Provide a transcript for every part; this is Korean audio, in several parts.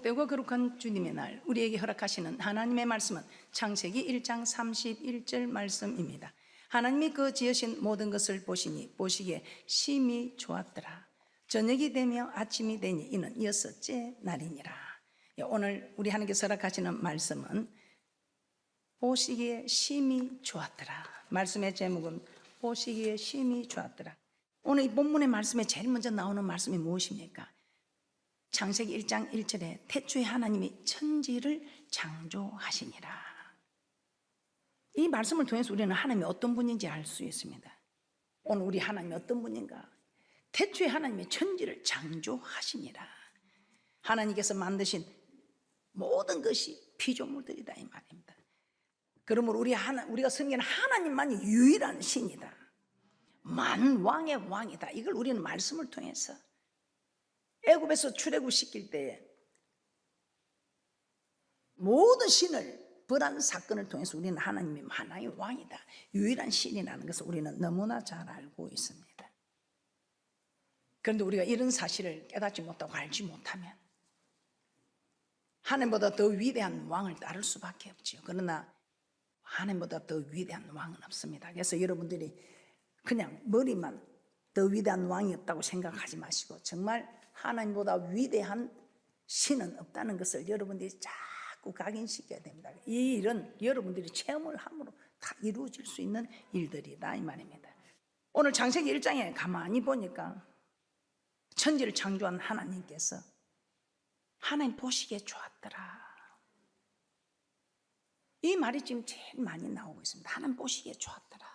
복되고 거룩한 주님의 날 우리에게 허락하시는 하나님의 말씀은 창세기 1장 31절 말씀입니다. 하나님이 그 지으신 모든 것을 보시니 보시기에 심히 좋았더라. 저녁이 되며 아침이 되니 이는 여섯째 날이니라. 예, 오늘 우리 하나님께서 허락하시는 말씀은 보시기에 심히 좋았더라. 말씀의 제목은 보시기에 심히 좋았더라. 오늘 이 본문의 말씀에 제일 먼저 나오는 말씀이 무엇입니까? 창세기 1장 1절에 태초에 하나님이 천지를 창조하시니라. 이 말씀을 통해서 우리는 하나님이 어떤 분인지 알 수 있습니다. 오늘 우리 하나님이 어떤 분인가? 태초에 하나님이 천지를 창조하시니라. 하나님께서 만드신 모든 것이 피조물들이다 이 말입니다. 그러므로 우리 하나 우리가 섬기는 하나님만이 유일한 신이다. 만왕의 왕이다. 이걸 우리는 말씀을 통해서 애굽에서 출애굽 시킬 때에 모든 신을 벌한 사건을 통해서 우리는 하나님이 하나의 왕이다. 유일한 신이라는 것을 우리는 너무나 잘 알고 있습니다. 그런데 우리가 이런 사실을 깨닫지 못하고 알지 못하면 하나님보다 더 위대한 왕을 따를 수밖에 없지요. 그러나 하나님보다 더 위대한 왕은 없습니다. 그래서 여러분들이 그냥 머리만 더 위대한 왕이 없다고 생각하지 마시고 정말 하나님보다 위대한 신은 없다는 것을 여러분들이 자꾸 각인시켜야 됩니다. 이 일은 여러분들이 체험을 함으로 다 이루어질 수 있는 일들이다 이 말입니다. 오늘 장세기 1장에 가만히 보니까 천지를 창조한 하나님께서 하나님 보시기에 좋았더라. 이 말이 지금 제일 많이 나오고 있습니다. 하나님 보시기에 좋았더라.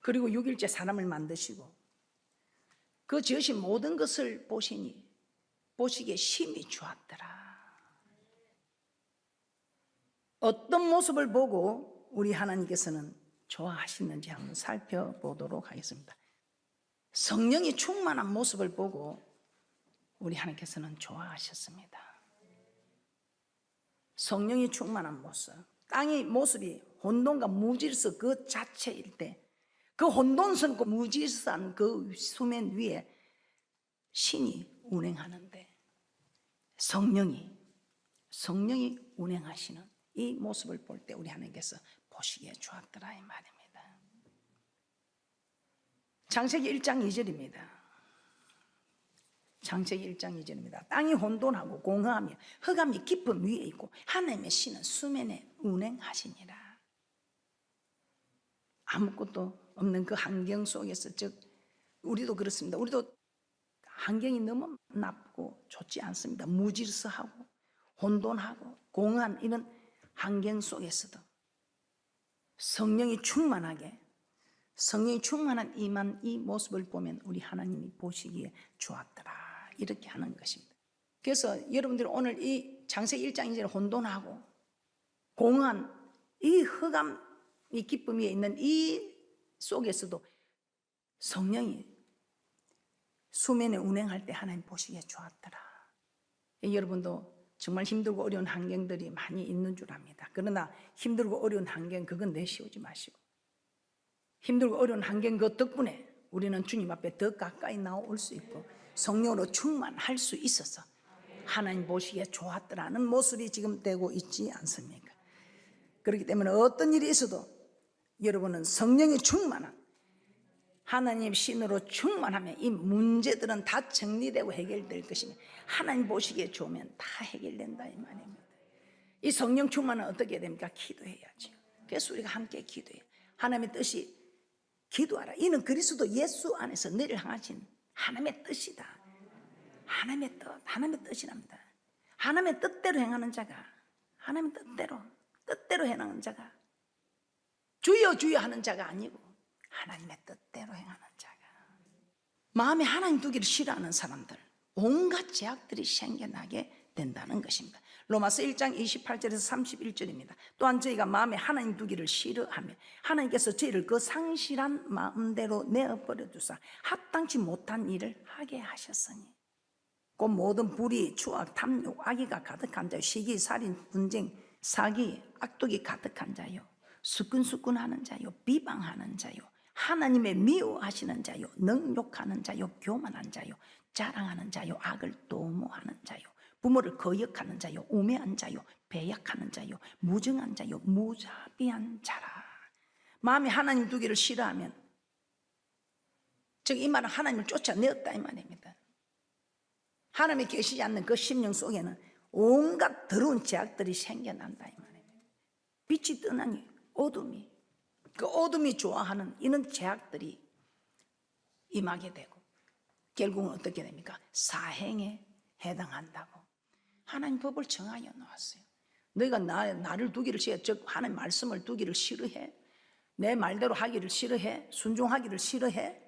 그리고 6일째 사람을 만드시고 그 지으신 모든 것을 보시니 보시기에 심히 좋았더라. 어떤 모습을 보고 우리 하나님께서는 좋아하시는지 한번 살펴보도록 하겠습니다. 성령이 충만한 모습을 보고 우리 하나님께서는 좋아하셨습니다. 성령이 충만한 모습. 땅의 모습이 혼돈과 무질서 그 자체일 때, 그 혼돈스럽고 무질서한 그 수면 위에 신이 운행하는데, 성령이, 성령이 운행하시는 이 모습을 볼 때 우리 하나님께서 보시기에 좋았더라 이 말입니다. 장세기 1장 2절입니다. 창세기 1장 2절입니다. 땅이 혼돈하고 공허하며 흑암이 깊은 위에 있고 하나님의 신은 수면에 운행하시니라. 아무것도 없는 그 환경 속에서 즉 우리도 그렇습니다. 우리도 환경이 너무 나쁘고 좋지 않습니다. 무질서하고 혼돈하고 공허한 이런 환경 속에서도 성령이 충만하게 성령이 충만한 이만 이 모습을 보면 우리 하나님이 보시기에 좋았더라. 이렇게 하는 것입니다. 그래서 여러분들 오늘 이 장세기 1장 2절 혼돈하고 공허한 이 흑암 이 기쁨 위에 있는 이 속에서도 성령이 수면에 운행할 때 하나님 보시기에 좋았더라. 여러분도 정말 힘들고 어려운 환경들이 많이 있는 줄 압니다. 그러나 힘들고 어려운 환경 그건 내쉬우지 마시고 힘들고 어려운 환경 그 덕분에 우리는 주님 앞에 더 가까이 나올 수 있고 성령으로 충만할 수 있어서 하나님 보시기에 좋았더라는 모습이 지금 되고 있지 않습니까? 그렇기 때문에 어떤 일이 있어도 여러분은 성령이 충만한 하나님 신으로 충만하면 이 문제들은 다 정리되고 해결될 것이며 하나님 보시기에 좋으면 다 해결된다 이 말입니다. 이 성령 충만은 어떻게 됩니까? 기도해야죠. 그래서 우리가 함께 기도해요. 하나님의 뜻이 기도하라. 이는 그리스도 예수 안에서 너를 향하신 하나님의 뜻이다. 하나님의 뜻, 하나님의 뜻이랍니다. 하나님의 뜻대로 행하는 자가 하나님의 뜻대로 뜻대로 행하는 자가 주여 주여 하는 자가 아니고 하나님의 뜻대로 행하는 자가 마음에 하나님 두기를 싫어하는 사람들 온갖 제약들이 생겨나게 된다는 것입니다. 로마서 1장 28절에서 31절입니다. 또한 저희가 마음에 하나님 두기를 싫어하며 하나님께서 저희를 그 상실한 마음대로 내어버려 두사 합당치 못한 일을 하게 하셨으니 그 모든 불의, 추악, 탐욕, 악의가 가득한 자요 시기, 살인, 분쟁, 사기, 악독이 가득한 자요 수근수근하는 자요 비방하는 자요 하나님의 미워하시는 자요 능욕하는 자요 교만한 자요 자랑하는 자요 악을 도모하는 자요 부모를 거역하는 자요 우매한 자요 배약하는 자요 무정한 자요 무자비한 자라. 마음이 하나님 두기를 싫어하면 즉 이 말은 하나님을 쫓아내었다 이 말입니다. 하나님이 계시지 않는 그 심령 속에는 온갖 더러운 제약들이 생겨난다 이 말입니다. 빛이 떠나니 어둠이 그 어둠이 좋아하는 이런 제약들이 임하게 되고 결국은 어떻게 됩니까? 사행에 해당한다고 하나님 법을 정하여 놓았어요. 너희가 나, 나를 두기를 싫어, 즉 하나님 말씀을 두기를 싫어해. 내 말대로 하기를 싫어해. 순종하기를 싫어해.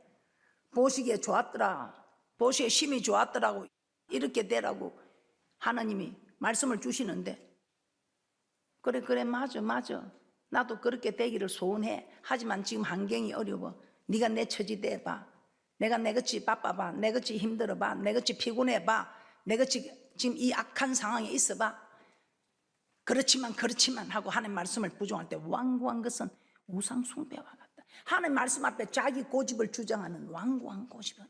보시기에 좋았더라. 보시기에 심히 좋았더라고. 이렇게 되라고 하나님이 말씀을 주시는데 그래 그래 맞아 맞아 나도 그렇게 되기를 소원해. 하지만 지금 환경이 어려워. 네가 내 처지 돼봐. 내가 내같이 바빠봐. 내같이 힘들어봐. 내같이 피곤해봐. 내같이 지금 이 악한 상황에 있어봐. 그렇지만 그렇지만 하고 하나님 말씀을 부정할 때 완고한 것은 우상 숭배와 같다. 하나님 말씀 앞에 자기 고집을 주장하는 완고한 고집은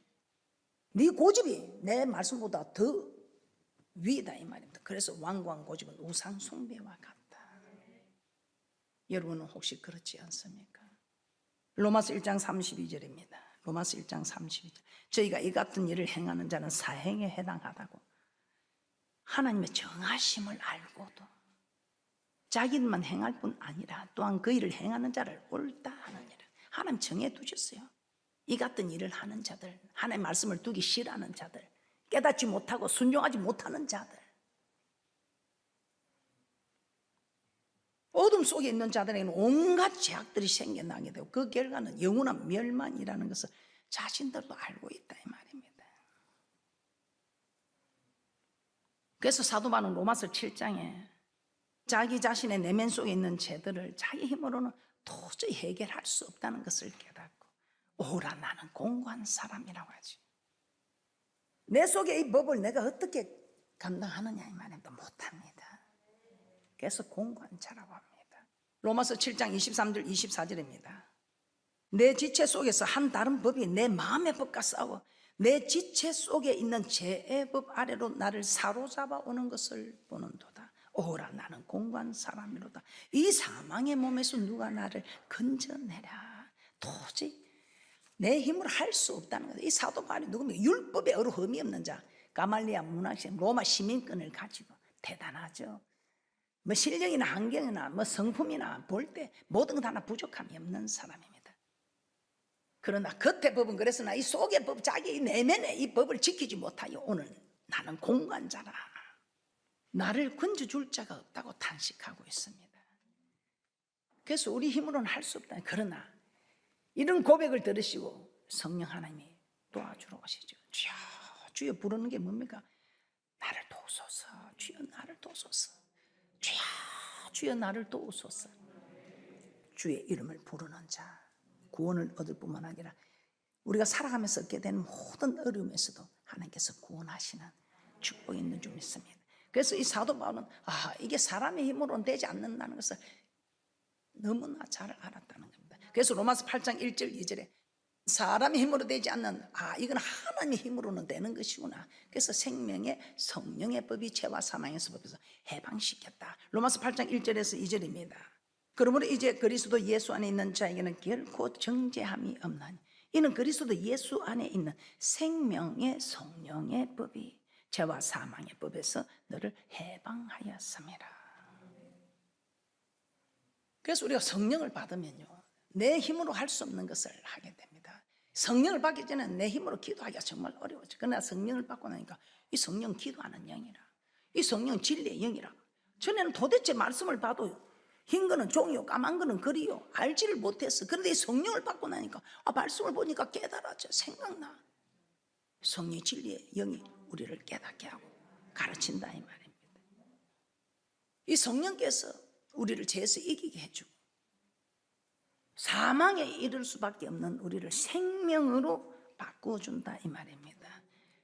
네 고집이 내 말씀보다 더 위다 이 말입니다. 그래서 완고한 고집은 우상 숭배와 같다 여러분은 혹시 그렇지 않습니까? 로마서 1장 32절입니다. 로마서 1장 32절. 저희가 이 같은 일을 행하는 자는 사행에 해당하다고. 하나님의 정하심을 알고도 자기만 행할 뿐 아니라 또한 그 일을 행하는 자를 옳다 하느니라. 하나님 정해 두셨어요. 이 같은 일을 하는 자들, 하나님의 말씀을 두기 싫어하는 자들, 깨닫지 못하고 순종하지 못하는 자들, 어둠 속에 있는 자들에게는 온갖 제약들이 생겨나게 되고 그 결과는 영원한 멸망이라는 것을 자신들도 알고 있다 이 말입니다. 그래서 사도 바울은 로마서 7장에 자기 자신의 내면 속에 있는 죄들을 자기 힘으로는 도저히 해결할 수 없다는 것을 깨닫고 오라 나는 공고한 사람이라고 하지. 내 속에 이 법을 내가 어떻게 감당하느냐 이 말입니다. 못합니다. 그래서 공고한 자라고 합니다. 로마서 7장 23절 24절입니다. 내 지체 속에서 한 다른 법이 내 마음의 법과 싸워 내 지체 속에 있는 죄의 법 아래로 나를 사로잡아 오는 것을 보는도다. 오라 나는 공고한 사람이로다. 이 사망의 몸에서 누가 나를 건져내랴. 도저히 내 힘으로 할 수 없다는 거다. 이 사도 바울이 누구면 율법에 어려움이 없는 자 가말리아 문학생 로마 시민권을 가지고 대단하죠. 뭐 실력이나 환경이나 뭐 성품이나 볼 때 모든 것 하나 부족함이 없는 사람입니다. 그러나 겉의 법은 그랬으나 이 속의 법 자기 내면의 이 법을 지키지 못하여 오늘 나는 공간자라 나를 건져줄 자가 없다고 탄식하고 있습니다. 그래서 우리 힘으로는 할 수 없다. 그러나 이런 고백을 들으시고 성령 하나님이 도와주러 오시죠. 주여 주여 부르는 게 뭡니까? 나를 도우소서 주여 나를 도우소서 주여 주여 나를 도우소서. 주의 이름을 부르는 자 구원을 얻을 뿐만 아니라 우리가 살아가면서 얻게 되는 모든 어려움에서도 하나님께서 구원하시는 축복이 있는 줄 믿습니다. 그래서 이 사도 바울은 아 이게 사람의 힘으로는 되지 않는다는 것을 너무나 잘 알았다는 겁니다. 그래서 로마서 8장 1절 2절에 사람의 힘으로 되지 않는 아 이건 하나님의 힘으로는 되는 것이구나. 그래서 생명의 성령의 법이 죄와 사망에서 법에서 해방시켰다. 로마서 8장 1절에서 2절입니다. 그러므로 이제 그리스도 예수 안에 있는 자에게는 결코 정죄함이 없나니 이는 그리스도 예수 안에 있는 생명의 성령의 법이 죄와 사망의 법에서 너를 해방하였습니다. 그래서 우리가 성령을 받으면요. 내 힘으로 할 수 없는 것을 하게 됩니다. 성령을 받기 전에 내 힘으로 기도하기가 정말 어려웠죠. 그러나 성령을 받고 나니까 이 성령 기도하는 영이라. 이 성령 진리의 영이라. 전에는 도대체 말씀을 봐도 흰 거는 종이요, 까만 거는 글이요. 알지를 못했어. 그런데 이 성령을 받고 나니까 아, 말씀을 보니까 깨달아져. 생각나. 성령 진리의 영이 우리를 깨닫게 하고 가르친다 이 말입니다. 이 성령께서 우리를 죄에서 이기게 해주고 사망에 이를 수밖에 없는 우리를 생명으로 바꾸어준다 이 말입니다.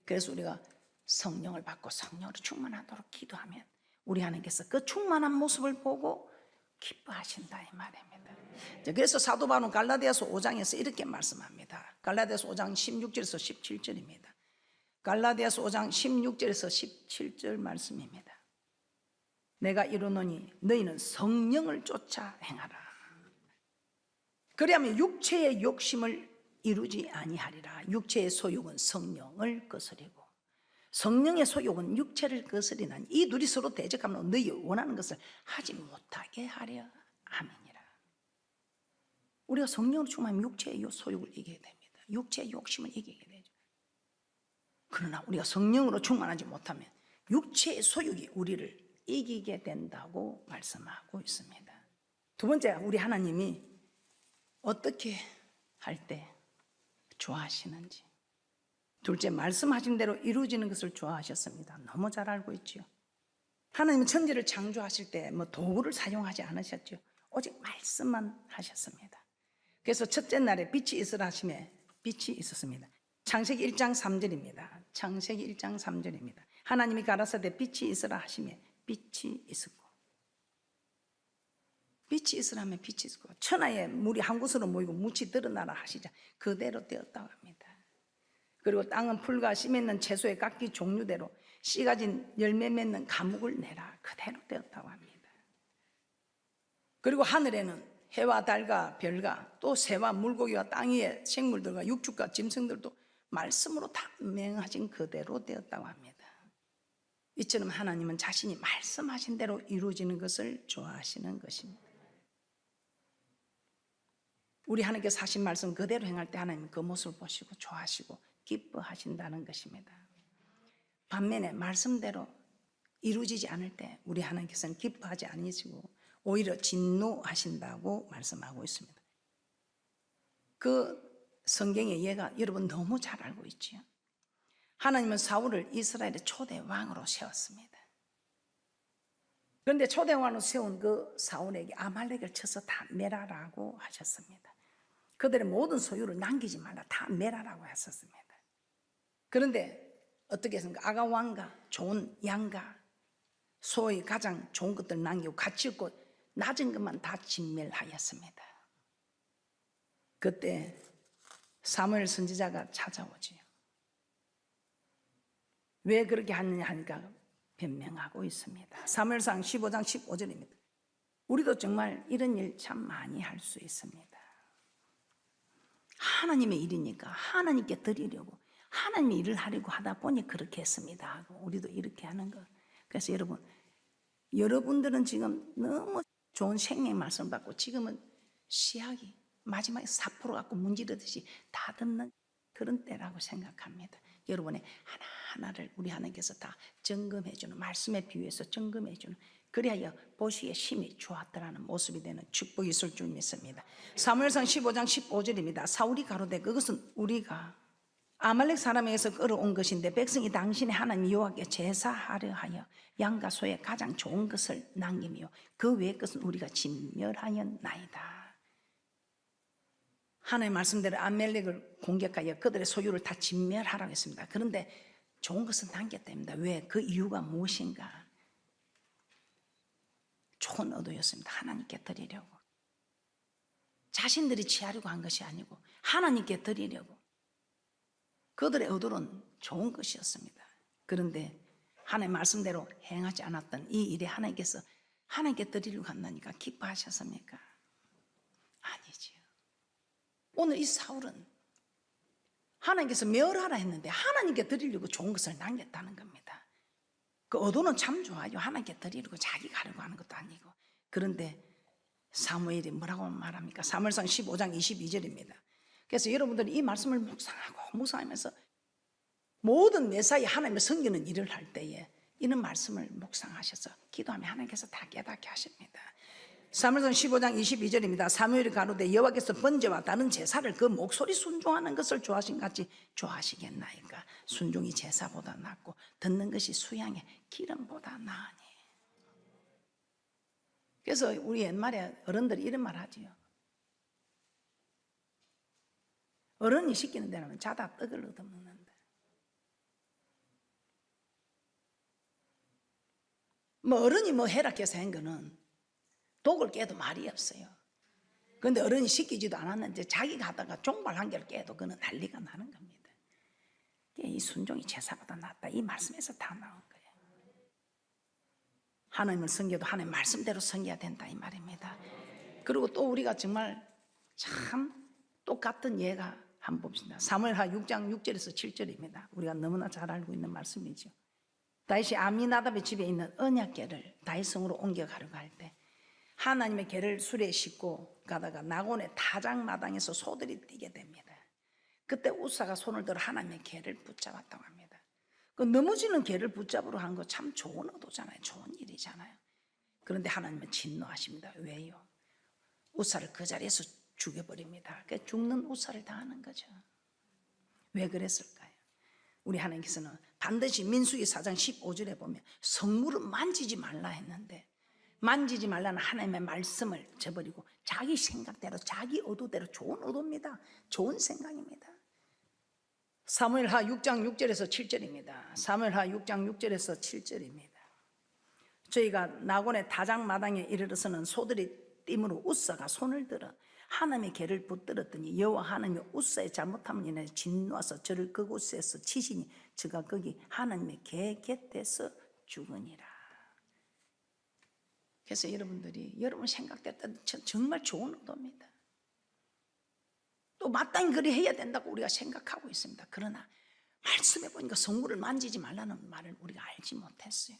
그래서 우리가 성령을 받고 성령으로 충만하도록 기도하면 우리 하나님께서 그 충만한 모습을 보고 기뻐하신다 이 말입니다. 그래서 사도 바울은 갈라디아서 5장에서 이렇게 말씀합니다. 갈라디아서 5장 16절에서 17절입니다. 갈라디아서 5장 16절에서 17절 말씀입니다. 내가 이르노니 너희는 성령을 쫓아 행하라. 그리하면 육체의 욕심을 이루지 아니하리라. 육체의 소욕은 성령을 거스리고 성령의 소욕은 육체를 거스리나니 이 둘이 서로 대적하면 너희 원하는 것을 하지 못하게 하려 함이니라. 우리가 성령으로 충만하면 육체의 요 소욕을 이기게 됩니다. 육체의 욕심을 이기게 되죠. 그러나 우리가 성령으로 충만하지 못하면 육체의 소욕이 우리를 이기게 된다고 말씀하고 있습니다. 두 번째, 우리 하나님이 어떻게 할 때 좋아하시는지. 둘째, 말씀하신 대로 이루어지는 것을 좋아하셨습니다. 너무 잘 알고 있지요. 하나님은 천지를 창조하실 때 뭐 도구를 사용하지 않으셨죠. 오직 말씀만 하셨습니다. 그래서 첫째 날에 빛이 있으라 하심에 빛이 있었습니다. 창세기 1장 3절입니다. 창세기 1장 3절입니다. 하나님이 가라사대 빛이 있으라 하심에 빛이 있었고 빛이 있으라면 빛이 있고 천하에 물이 한 곳으로 모이고 묻이 드러나라 하시자 그대로 되었다고 합니다. 그리고 땅은 풀과 씨 맺는 채소의 각기 종류대로 씨 가진 열매 맺는 가묵을 내라 그대로 되었다고 합니다. 그리고 하늘에는 해와 달과 별과 또 새와 물고기와 땅 위의 생물들과 육축과 짐승들도 말씀으로 다 명하신 그대로 되었다고 합니다. 이처럼 하나님은 자신이 말씀하신 대로 이루어지는 것을 좋아하시는 것입니다. 우리 하나님께서 하신 말씀 그대로 행할 때 하나님 그 모습을 보시고 좋아하시고 기뻐하신다는 것입니다. 반면에 말씀대로 이루어지지 않을 때 우리 하나님께서는 기뻐하지 않으시고 오히려 진노하신다고 말씀하고 있습니다. 그 성경의 예가 여러분 너무 잘 알고 있지요. 하나님은 사울을 이스라엘의 초대 왕으로 세웠습니다. 그런데 초대 왕으로 세운 그 사울에게 아말렉을 쳐서 다 메라라고 하셨습니다. 그들의 모든 소유를 남기지 말라 다 메라라고 하셨습니다. 그런데 어떻게 했습니까? 아가 왕과 좋은 양과 소의 가장 좋은 것들 남기고 가치 없고 낮은 것만 다 진멸하였습니다. 그때 사무엘 선지자가 찾아오지요. 왜 그렇게 하느냐 하니까 변명하고 있습니다. 사무엘상 15장 15절입니다. 우리도 정말 이런 일 참 많이 할 수 있습니다. 하나님의 일이니까 하나님께 드리려고 하나님의 일을 하려고 하다 보니 그렇게 했습니다. 우리도 이렇게 하는 거. 그래서 여러분, 여러분들은 지금 너무 좋은 생명 말씀 받고 지금은 시약이 마지막에 사포로 갖고 문지르듯이 다 듣는 그런 때라고 생각합니다. 여러분의 하나하나를 우리 하나님께서 다 점검해 주는 말씀에 비유해서 점검해 주는 그리하여 보시기에 심히 좋았더라는 모습이 되는 축복이 있을 줄 믿습니다. 사무엘상 15장 15절입니다. 사울이 가로되 그것은 우리가 아말렉 사람에게서 끌어온 것인데 백성이 당신의 하나님 여호와께 제사하려 하여 양과 소의 가장 좋은 것을 남기며 그 외의 것은 우리가 진멸하였나이다. 하나님의 말씀대로 아멜렉을 공격하여 그들의 소유를 다 진멸하라고 했습니다. 그런데 좋은 것은 남겼답니다. 왜? 그 이유가 무엇인가? 좋은 의도였습니다. 하나님께 드리려고. 자신들이 취하려고 한 것이 아니고 하나님께 드리려고. 그들의 의도는 좋은 것이었습니다. 그런데 하나님 말씀대로 행하지 않았던 이 일에 하나님께서 하나님께 드리려고 한다니까 기뻐하셨습니까? 아니지요. 오늘 이 사울은 하나님께서 멸하라 했는데 하나님께 드리려고 좋은 것을 남겼다는 겁니다. 그 의도는 참 좋아요. 하나님께 드리려고 자기가 하려고 하는 것도 아니고. 그런데 사무엘이 뭐라고 말합니까? 사무엘상 15장 22절입니다. 그래서 여러분들이 이 말씀을 묵상하고 묵상하면서 모든 매사에 하나님의 섬기는 일을 할 때에 이런 말씀을 묵상하셔서 기도하면 하나님께서 다 깨닫게 하십니다. 사무엘상 15장 22절입니다. 사무엘이 가로되 여호와께서 번제와 다른 제사를 그 목소리 순종하는 것을 좋아하신 같이 좋아하시겠나이까 순종이 제사보다 낫고 듣는 것이 수양의 기름보다 나으니 그래서 우리 옛말에 어른들이 이런 말 하지요. 어른이 시키는 대로는 자다 떡을 얻어먹는다. 뭐 어른이 뭐 해락해서 한 거는 독을 깨도 말이 없어요. 그런데 어른이 시키지도 않았는데 자기가 하다가 종발 한 개를 깨도 그는 난리가 나는 겁니다. 이 순종이 제사보다 낫다. 이 말씀에서 다 나온 거예요. 하나님을 섬겨도 하나님 말씀대로 섬겨야 된다 이 말입니다. 그리고 또 우리가 정말 참 똑같은 예가 한번 봅시다. 사무엘하 6장 6절에서 7절입니다. 우리가 너무나 잘 알고 있는 말씀이죠. 다윗이 아미나답의 집에 있는 언약궤를 다윗성으로 옮겨가려고 할 때 하나님의 궤를 수레에 싣고 가다가 나곤의 타작마당에서 소들이 뛰게 됩니다. 그때 우사가 손을 들어 하나님의 궤를 붙잡았다고 합니다. 그 넘어지는 궤를 붙잡으러 한 거 참 좋은 의도잖아요. 좋은 일이잖아요. 그런데 하나님은 진노하십니다. 왜요? 우사를 그 자리에서 죽여버립니다. 그 죽는 우사를 당하는 거죠. 왜 그랬을까요? 우리 하나님께서는 반드시 민수기 4장 15절에 보면 성물을 만지지 말라 했는데 만지지 말라는 하나님의 말씀을 저버리고 자기 생각대로 자기 의도대로 좋은 의도입니다. 좋은 생각입니다. 사무엘하 6장 6절에서 7절입니다. 사무엘하 6장 6절에서 7절입니다. 저희가 나곤의 다장마당에 이르러서는 소들이 띠으로 우사가 손을 들어 하나님의 개를 붙들었더니 여호와 하나님이 우사의 잘못함을 인해 진노하서 저를 그곳에서 치시니 저가 거기 하나님의 개 곁에서 죽으니라. 그래서 여러분들이 여러분 생각대로 정말 좋은 의도입니다. 또 마땅히 그리 해야 된다고 우리가 생각하고 있습니다. 그러나 말씀해 보니까 성물을 만지지 말라는 말을 우리가 알지 못했어요.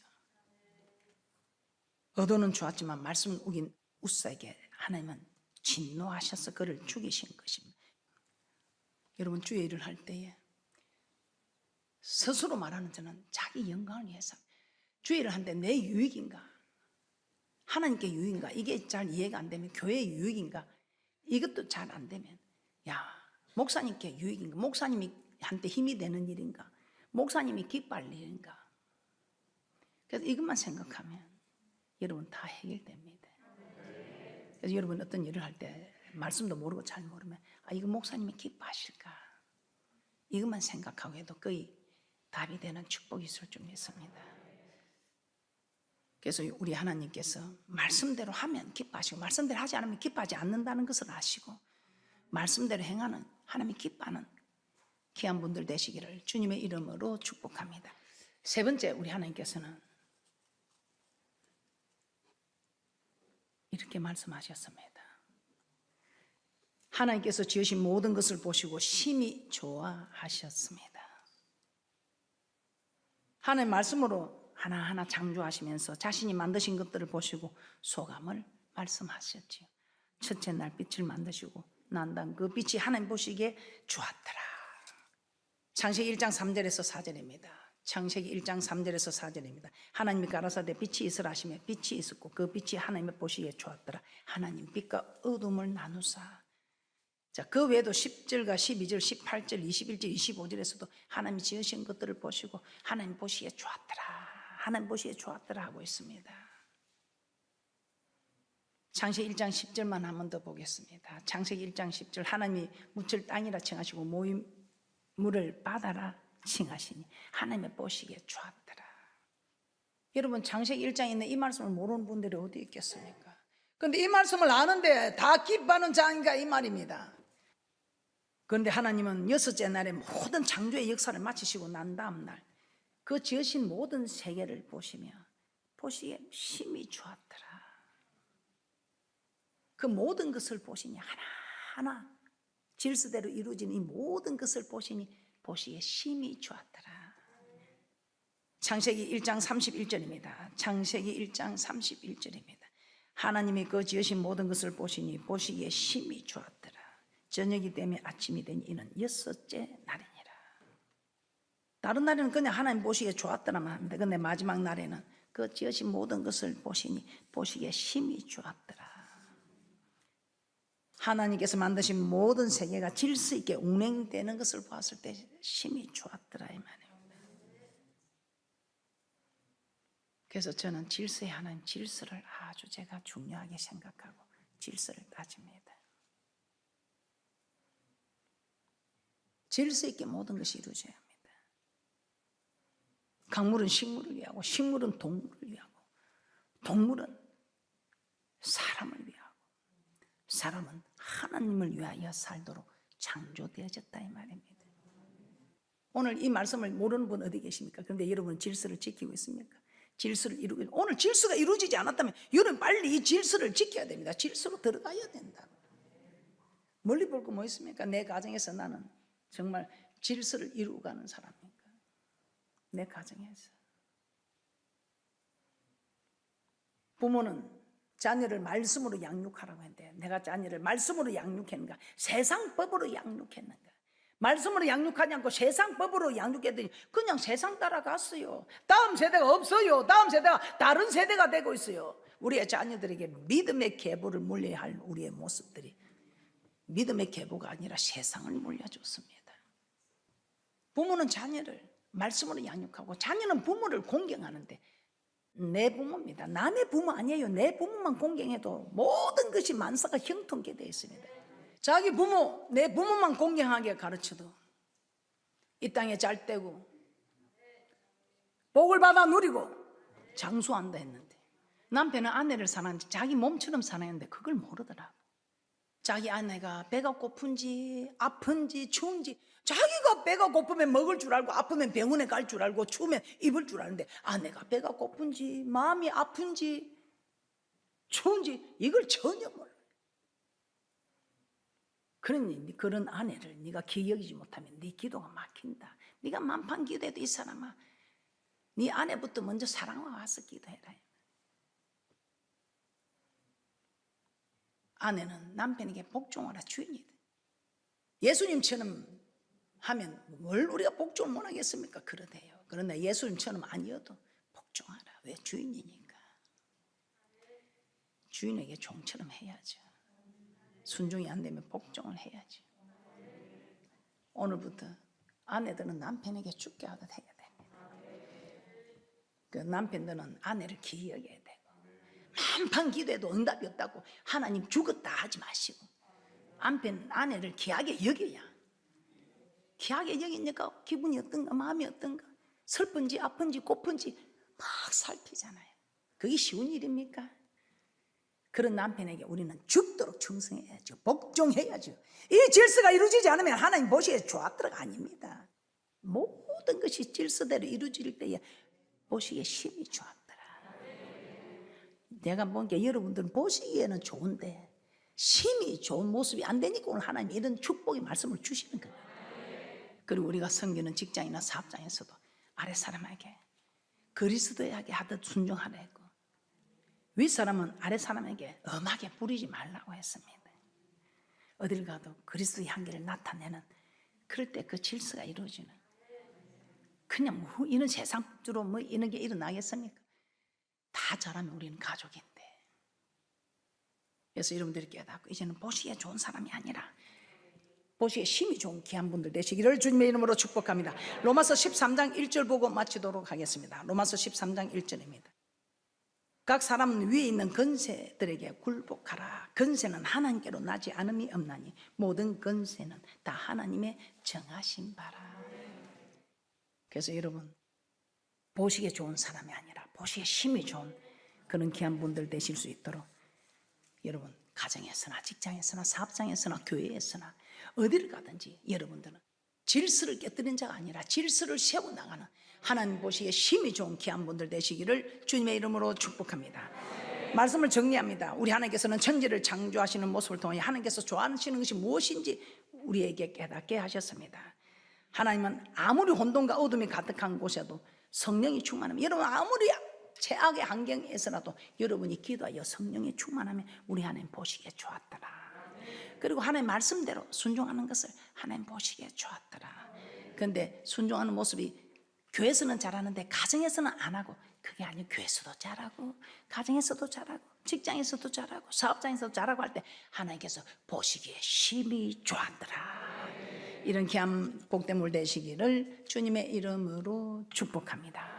의도는 좋았지만 말씀을 우긴 우사에게 하나님은 진노하셔서 그를 죽이신 것입니다. 여러분 주의 일을 할 때에 스스로 말하는 저는 자기 영광을 위해서 주의 일을 하는데 내 유익인가 하나님께 유익인가 이게 잘 이해가 안 되면 교회의 유익인가 이것도 잘 안 되면 야 목사님께 유익인가 목사님이 한테 힘이 되는 일인가 목사님이 기뻐할 일인가 그래서 이것만 생각하면 여러분 다 해결됩니다. 그래서 여러분 어떤 일을 할 때 말씀도 모르고 잘 모르면 아 이거 목사님이 기뻐하실까 이것만 생각하고 해도 거의 답이 되는 축복이 있을 줄 믿습니다. 그래서 우리 하나님께서 말씀대로 하면 기뻐하시고 말씀대로 하지 않으면 기뻐하지 않는다는 것을 아시고 말씀대로 행하는 하나님이 기뻐하는 귀한 분들 되시기를 주님의 이름으로 축복합니다. 세 번째 우리 하나님께서는 이렇게 말씀하셨습니다. 하나님께서 지으신 모든 것을 보시고 심히 좋아하셨습니다. 하나님 말씀으로 하나하나 창조하시면서 자신이 만드신 것들을 보시고 소감을 말씀하셨지요. 첫째 날 빛을 만드시고 난단 그 빛이 하나님 보시기에 좋았더라. 창세기 1장 3절에서 4절입니다. 창세기 1장 3절에서 4절입니다. 하나님이 가라사대 빛이 있으라 하시며 빛이 있었고 그 빛이 하나님의 보시기에 좋았더라. 하나님 빛과 어둠을 나누사. 자, 그 외에도 10절과 12절, 18절, 21절, 25절에서도 하나님이 지으신 것들을 보시고 하나님 보시기에 좋았더라. 하나님 보시기에 좋았더라 하고 있습니다. 창세기 1장 10절만 한 번 더 보겠습니다. 창세기 1장 10절 하나님이 묻힐 땅이라 칭하시고 모임 물을 바다라 칭하시니 하나님의 보시기에 좋았더라. 여러분 창세기 1장에 있는 이 말씀을 모르는 분들이 어디 있겠습니까? 그런데 이 말씀을 아는데 다 기뻐하는 장인가 이 말입니다. 그런데 하나님은 여섯째 날에 모든 창조의 역사를 마치시고 난 다음 날 그 지으신 모든 세계를 보시며 보시기에 심히 좋았더라. 그 모든 것을 보시니 하나하나 질서대로 이루어진 이 모든 것을 보시니 보시기에 심히 좋았더라. 창세기 1장 31절입니다. 창세기 1장 31절입니다. 하나님이 그 지으신 모든 것을 보시니 보시기에 심히 좋았더라. 저녁이 되면 아침이 되니 이는 여섯째 날이니라. 다른 날에는 그냥 하나님 보시기에 좋았더라만 합니다. 근데 마지막 날에는 그 지으신 모든 것을 보시니 보시기에 심히 좋았더라. 하나님께서 만드신 모든 세계가 질서 있게 운행되는 것을 봤을 때 심히 좋았더라 이 말입니다. 그래서 저는 질서의 하나님 질서를 아주 제가 중요하게 생각하고 질서를 따집니다. 질서 있게 모든 것이 이루어져야 합니다. 강물은 식물을 위하고 식물은 동물을 위하고 동물은 사람을 위하고 사람은 하나님을 위하여 살도록 창조되어졌다 이 말입니다. 오늘 이 말씀을 모르는 분 어디 계십니까? 그런데 여러분 질서를 지키고 있습니까? 질서를 이루고 오늘 질서가 이루어지지 않았다면 여러분 빨리 이 질서를 지켜야 됩니다. 질서로 들어가야 된다. 멀리 볼 거 뭐 있습니까? 내 가정에서 나는 정말 질서를 이루고 가는 사람이니까. 내 가정에서. 부모는 자녀를 말씀으로 양육하라고 했는데 내가 자녀를 말씀으로 양육했는가? 세상 법으로 양육했는가? 말씀으로 양육하지 않고 세상 법으로 양육했더니 그냥 세상 따라갔어요. 다음 세대가 없어요. 다음 세대가 다른 세대가 되고 있어요. 우리의 자녀들에게 믿음의 계보를 물려야 할 우리의 모습들이 믿음의 계보가 아니라 세상을 물려줬습니다. 부모는 자녀를 말씀으로 양육하고 자녀는 부모를 공경하는데 내 부모입니다. 남의 부모 아니에요. 내 부모만 공경해도 모든 것이 만사가 형통케 되어 있습니다. 자기 부모, 내 부모만 공경하게 가르쳐도 이 땅에 잘 되고 복을 받아 누리고 장수한다 했는데 남편은 아내를 사랑하는데 자기 몸처럼 사랑했는데 그걸 모르더라고. 자기 아내가 배가 고픈지 아픈지 추운지 자기가 배가 고프면 먹을 줄 알고 아프면 병원에 갈 줄 알고 추우면 입을 줄 아는데 아내가 배가 고픈지 마음이 아픈지 추운지 이걸 전혀 몰라. 그러니 그런 아내를 네가 기억이지 못하면 네 기도가 막힌다. 네가 만판 기도해도 이 사람아 네 아내부터 먼저 사랑과 와서 기도해라. 아내는 남편에게 복종하라 주인이다. 예수님처럼 하면 뭘 우리가 복종을 못 하겠습니까? 그러대요. 그런데 예수님처럼 아니어도 복종하라. 왜 주인이니까. 주인에게 종처럼 해야죠. 순종이 안 되면 복종을 해야죠. 오늘부터 아내들은 남편에게 죽게 하듯 해야 됩니다. 그 남편들은 아내를 기억해야 되 고 만판 기도해도 응답이 없다고 하나님 죽었다 하지 마시고 남편 아내를 귀하게 여겨야 귀하게 여기니까 기분이 어떤가 마음이 어떤가 슬픈지 아픈지 고픈지 막 살피잖아요. 그게 쉬운 일입니까? 그런 남편에게 우리는 죽도록 충성해야죠. 복종해야죠. 이 질서가 이루어지지 않으면 하나님 보시기에 좋았더라가 아닙니다. 모든 것이 질서대로 이루어질 때에 보시기에 힘이 좋았더라. 내가 보니까 여러분들은 보시기에는 좋은데 힘이 좋은 모습이 안 되니까 오늘 하나님 이런 축복의 말씀을 주시는 거예요. 그리고 우리가 섬기는 직장이나 사업장에서도 아래 사람에게 그리스도에게 하듯 순종하라 했고 윗 사람은 아래 사람에게 엄하게 부리지 말라고 했습니다. 어딜 가도 그리스도의 향기를 나타내는 그럴 때 그 질서가 이루어지는 그냥 뭐 이런 세상으로 뭐 이런 게 일어나겠습니까? 다 잘하면 우리는 가족인데 그래서 여러분들이 깨닫고 이제는 보시기에 좋은 사람이 아니라 보시기에 힘이 좋은 귀한 분들 되시기를 주님의 이름으로 축복합니다. 로마서 13장 1절 보고 마치도록 하겠습니다. 로마서 13장 1절입니다. 각 사람은 위에 있는 건세들에게 굴복하라. 건세는 하나님께로 나지 않음이 없나니 모든 건세는 다 하나님의 정하신 바라. 그래서 여러분 보시기에 좋은 사람이 아니라 보시기에 힘이 좋은 그런 귀한 분들 되실 수 있도록 여러분 가정에서나 직장에서나 사업장에서나 교회에서나 어디를 가든지 여러분들은 질서를 깨뜨린 자가 아니라 질서를 세워 나가는 하나님 보시기에 힘이 좋은 귀한 분들 되시기를 주님의 이름으로 축복합니다. 말씀을 정리합니다. 우리 하나님께서는 천지를 창조하시는 모습을 통해 하나님께서 좋아하시는 것이 무엇인지 우리에게 깨닫게 하셨습니다. 하나님은 아무리 혼돈과 어둠이 가득한 곳에도 성령이 충만하면 여러분 아무리 최악의 환경에서라도 여러분이 기도하여 성령이 충만하면 우리 하나님 보시기에 좋았더라. 그리고 하나님 말씀대로 순종하는 것을 하나님 보시기에 좋았더라. 그런데 순종하는 모습이 교회에서는 잘하는데 가정에서는 안 하고 그게 아니고 교회에서도 잘하고 가정에서도 잘하고 직장에서도 잘하고 사업장에서도 잘하고 할 때 하나님께서 보시기에 심히 좋았더라. 이런 귀한 복대물 되시기를 주님의 이름으로 축복합니다.